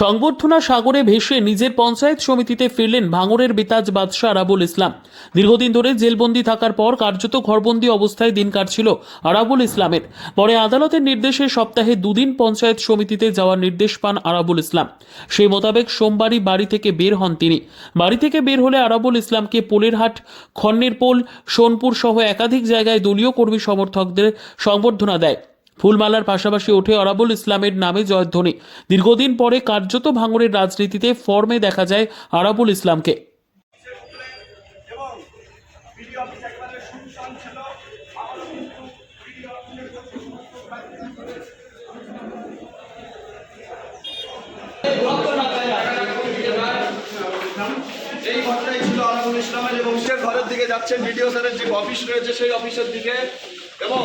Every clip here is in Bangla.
সংবর্ধনা সাগরে ভেসে নিজের পঞ্চায়েত সমিতিতে ফিরলেন ভাঙড়ের বেতাজ বাদশাহ আরাবুল ইসলাম। দীর্ঘদিন ধরে জেলবন্দি থাকার পর কার্যত ঘরবন্দি অবস্থায় দিন কাটছিল আরাবুল ইসলামের। পরে আদালতের নির্দেশে সপ্তাহে দুদিন পঞ্চায়েত সমিতিতে যাওয়ার নির্দেশ পান আরাবুল ইসলাম। সেই মোতাবেক সোমবারই বাড়ি থেকে বের হন তিনি। বাড়ি থেকে বের হলে আরাবুল ইসলামকে পোলেরহাট খন্নের পোল সোনপুর সহ একাধিক জায়গায় দলীয় কর্মী সমর্থকদের সংবর্ধনা দেয়। ফুলমালার পাশাপাশি ওঠে অরাবুল ইসলামের নামে জয়ধ্বনি। দীর্ঘদিন পরে কার্যত ভাঙড়ের রাজনীতিতে ফর্মে দেখা যায় আরাবুল ইসলামকে। ছিল আলামুল ইসলামের এবং ঘরের দিকে যাচ্ছেন বিডিও স্যারের যে অফিস রয়েছে সেই অফিসের দিকে। এবং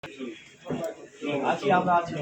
আছি আমরা আছি।